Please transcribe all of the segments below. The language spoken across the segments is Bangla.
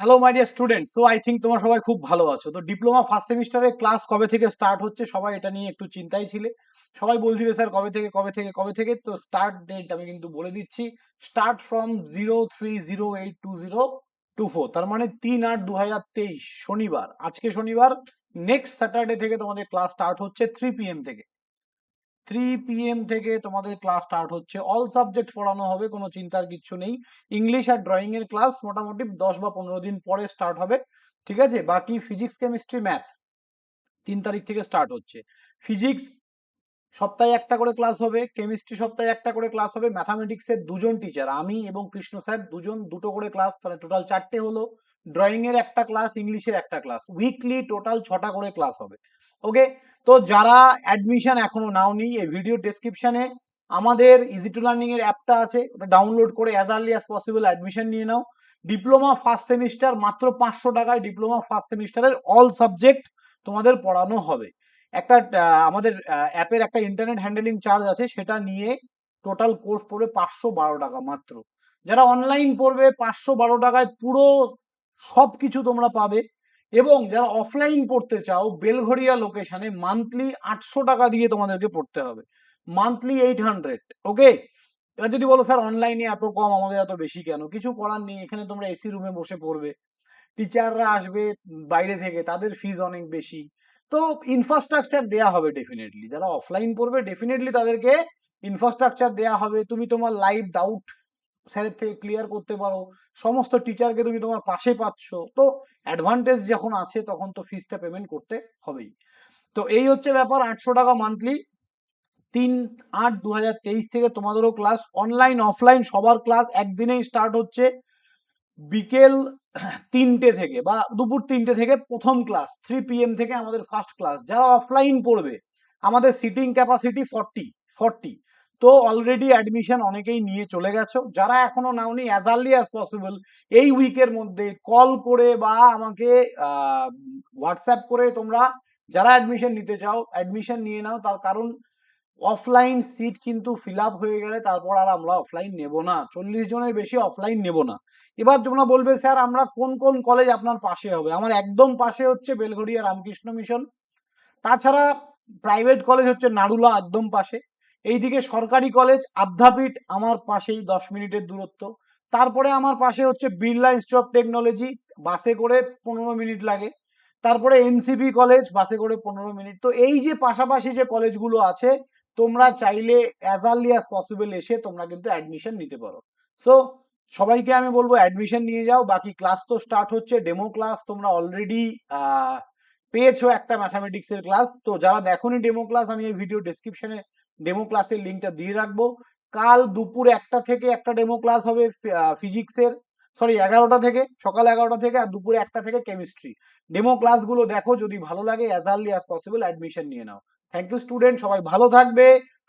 Hello my dear student so I think তোমরা সবাই খুব ভালো আছো। তো ডিপ্লোমা ফার্স্ট সেমিস্টারের ক্লাস কবে থেকে স্টার্ট হচ্ছে সবাই এটা নিয়ে একটু চিন্তায় ছিলে। সবাই বলছিলে স্যার কবে থেকে কবে থেকে কবে থেকে। তো স্টার্ট ডেট আমি কিন্তু বলে দিচ্ছি। Start from zero three zero eight two zero two four তার মানে তিন আট দু হাজার তেইশ, শনিবার। আজকে শনিবার নেক্সট স্যাটারডে থেকে তোমাদের ক্লাস স্টার্ট হচ্ছে থ্রি পিএম থেকে। থ্রি পিএম থেকে তোমাদের ক্লাস স্টার্ট হচ্ছে। অল সাবজেক্ট পড়ানো হবে, কোনো চিন্তার কিছু নেই। ইংলিশ আর ড্রয়িং এর ক্লাস মোটামুটি দশ বা পনেরো দিন পরে স্টার্ট হবে। ঠিক আছে? বাকি ফিজিক্স কেমিস্ট্রি ম্যাথ তিন তারিখ থেকে স্টার্ট হচ্ছে। ফিজিক্স সপ্তাহে একটা করে ক্লাস হবে কেমিস্ট্রি সপ্তাহে একটা করে ক্লাস হবে ম্যাথামেটিক্স এর দুজন টিচার আমি এবং কৃষ্ণ স্যার দুজন দুটো করে ক্লাস তাহলে টোটাল চারটে হলো। ড্রয়িং এর একটা ক্লাস ইংলিশের একটা ক্লাস উইকলি টোটাল ছটা করে ক্লাস হবে। ওকে তো যারা অ্যাডমিশন এখনও নাওনি, এই ভিডিও ডেসক্রিপশনে আমাদের ইজি টু লার্নিং এর অ্যাপটা আছে, ওটা ডাউনলোড করে as early as possible admission নিয়ে নাও। ডিপ্লোমা ফার্স্ট সেমিস্টার মাত্র পাঁচশো টাকায় ডিপ্লোমা ফার্স্ট সেমিস্টারের অল সাবজেক্ট তোমাদের পড়ানো হবে। একটা আমাদের অ্যাপের একটা ইন্টারনেট হ্যান্ডেলিং চার্জ আছে, সেটা নিয়ে টোটাল কোর্স পড়বে পাঁচশো বারো টাকা মাত্র। যারা অনলাইন পড়বে, পাঁচশো বারো টাকায় পুরো সবকিছু তোমরা পাবে। এবং যারা অফলাইন পড়তে চাও বেলঘরিয়া লোকেশনে মান্থলি আটশো টাকা দিয়ে তোমাদেরকে পড়তে হবে। মান্থলি এইট হান্ড্রেড ওকে এবার যদি বলো, স্যার অনলাইনে এত কম, আমাদের এত বেশি কেন? কিছু করার নেই, এখানে তোমরা এসি রুমে বসে পড়বে। টিচাররা আসবে বাইরে থেকে, তাদের ফিজ অনেক বেশি। তো ইনফ্রাস্ট্রাকচার দেয়া হবে ডেফিনেটলি যারা অফলাইন পড়বে ডেফিনেটলি তাদেরকে ইনফ্রাস্ট্রাকচার দেয়া হবে। তুমি তোমার লাইভ ডাউট স্যারের থেকে ক্লিয়ার করতে পারো। সমস্ত টিচারকে তুমি তোমার পাশে পাচ্ছ। তো অ্যাডভান্টেজ যখন আছে, তখন তো ফিজটা পেমেন্ট করতে হবেই। তো এই হচ্ছে ব্যাপার, আটশো টাকা মান্থলি তিন আট দু থেকে তোমাদেরও ক্লাস অনলাইন অফলাইন সবার ক্লাস একদিনেই স্টার্ট হচ্ছে। বিকেল তিনটে থেকে বা দুপুর তিনটে থেকে প্রথম ক্লাস থ্রি পিএম থেকে আমাদের ফার্স্ট ক্লাস যারা অফলাইন পড়বে, আমাদের সিটিং ক্যাপাসিটি ফর্টি ফর্টি তো অলরেডি অ্যাডমিশন অনেকেই নিয়ে চলে গেছো। যারা এখনও নাওনি অ্যাজ আর্লি অ্যাজ পসিবল এই উইকের মধ্যে কল করে বা আমাকে হোয়াটসঅ্যাপ করে তোমরা যারা অ্যাডমিশন নিতে চাও অ্যাডমিশন নিয়ে নাও। তার কারণ অফলাইন সিট কিন্তু ফিল আপ হয়ে গেলে তারপর আর আমরা অফলাইন নেব না। চল্লিশ জনের বেশি অফলাইন নেব না। এবার তোমরা বলবে, স্যার, আমরা কোন কোন কলেজ আপনার পাশে হবে? আমার একদম পাশে হচ্ছে বেলঘড়িয়া রামকৃষ্ণ মিশন তাছাড়া প্রাইভেট কলেজ হচ্ছে নাড়ুলা একদম পাশে। এইদিকে সরকারি কলেজ আদ্যাপীঠ আমার পাশেই দশ মিনিটের দূরত্ব। তারপরে আমার পাশে হচ্ছে বিড়লা ইনস্টিটিউট অফ টেকনোলজি বাসে করে পনেরো মিনিট লাগে। তারপরে এনসিপি কলেজ বাসে করে পনেরো মিনিট। তো এই যে পাশাপাশি যে কলেজগুলো আছে তোমরা চাইলে অ্যাজ আর্লি অ্যাজ পসিবল এসে তোমরা কিন্তু অ্যাডমিশন নিতে পারো। সো সবাইকে আমি বলব অ্যাডমিশন নিয়ে যাও। বাকি ক্লাস তো স্টার্ট হচ্ছে ডেমো ক্লাস তোমরা অলরেডি পেয়েছ একটা ম্যাথামেটিক্স এর ক্লাস তো যারা দেখোনি ডেমো ক্লাস আমি এই ভিডিও ডেসক্রিপশনে ডেমো ক্লাসের লিঙ্কটা দিয়ে রাখব। কাল দুপুর একটা থেকে একটা ডেমো ক্লাস হবে ফিজিক্সের সরি এগারোটা থেকে, সকাল এগারোটা থেকে আর দুপুরে একটা থেকে কেমিস্ট্রি ডেমো ক্লাসগুলো দেখো, যদি ভালো লাগে as early as possible admission নিয়ে নাও। থ্যাংক ইউ স্টুডেন্ট সবাই ভালো থাকবে।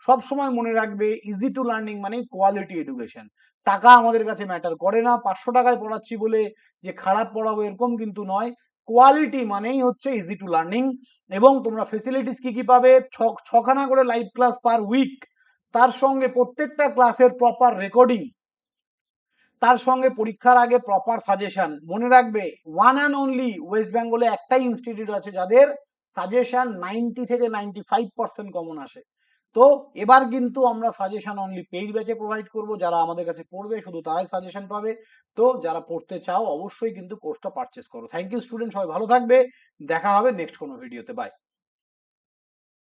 সব সময় মনে রাখবে ইজি টু লার্নিং মানে কোয়ালিটি এডুকেশন টাকা আমাদের কাছে ম্যাটার করে না। পাঁচশো টাকায় পড়াচ্ছি বলে যে খারাপ পড়াবো এরকম কিন্তু নয়। কোয়ালিটি মানেই হচ্ছে ইজি টু লার্নিং এবং তোমরা ফেসিলিটিস কি কি পাবে? ছখানা করে লাইভ ক্লাস পার উইক তার সঙ্গে প্রত্যেকটা ক্লাসের প্রপার রেকর্ডিং তার সঙ্গে পরীক্ষার আগে প্রপার সাজেশন মনে রাখবে ওয়ান অ্যান্ড অনলি ওয়েস্ট বেঙ্গলে একটাই ইনস্টিটিউট আছে যাদের সাজেশন নাইনটি থেকে নাইনটি ফাইভ পার্সেন্ট কমন আসে। তো এবার কিন্তু আমরা সাজেশন অনলি পেইড ব্যাচে প্রোভাইড করব, যারা আমাদের কাছে পড়বে, শুধু তারাই সাজেশন পাবে। তো যারা পড়তে চাও, অবশ্যই কিন্তু কোর্সটা পারচেস করো। থ্যাংক ইউ স্টুডেন্ট সবাই ভালো থাকবে। দেখা হবে নেক্সট কোনো ভিডিওতে বাই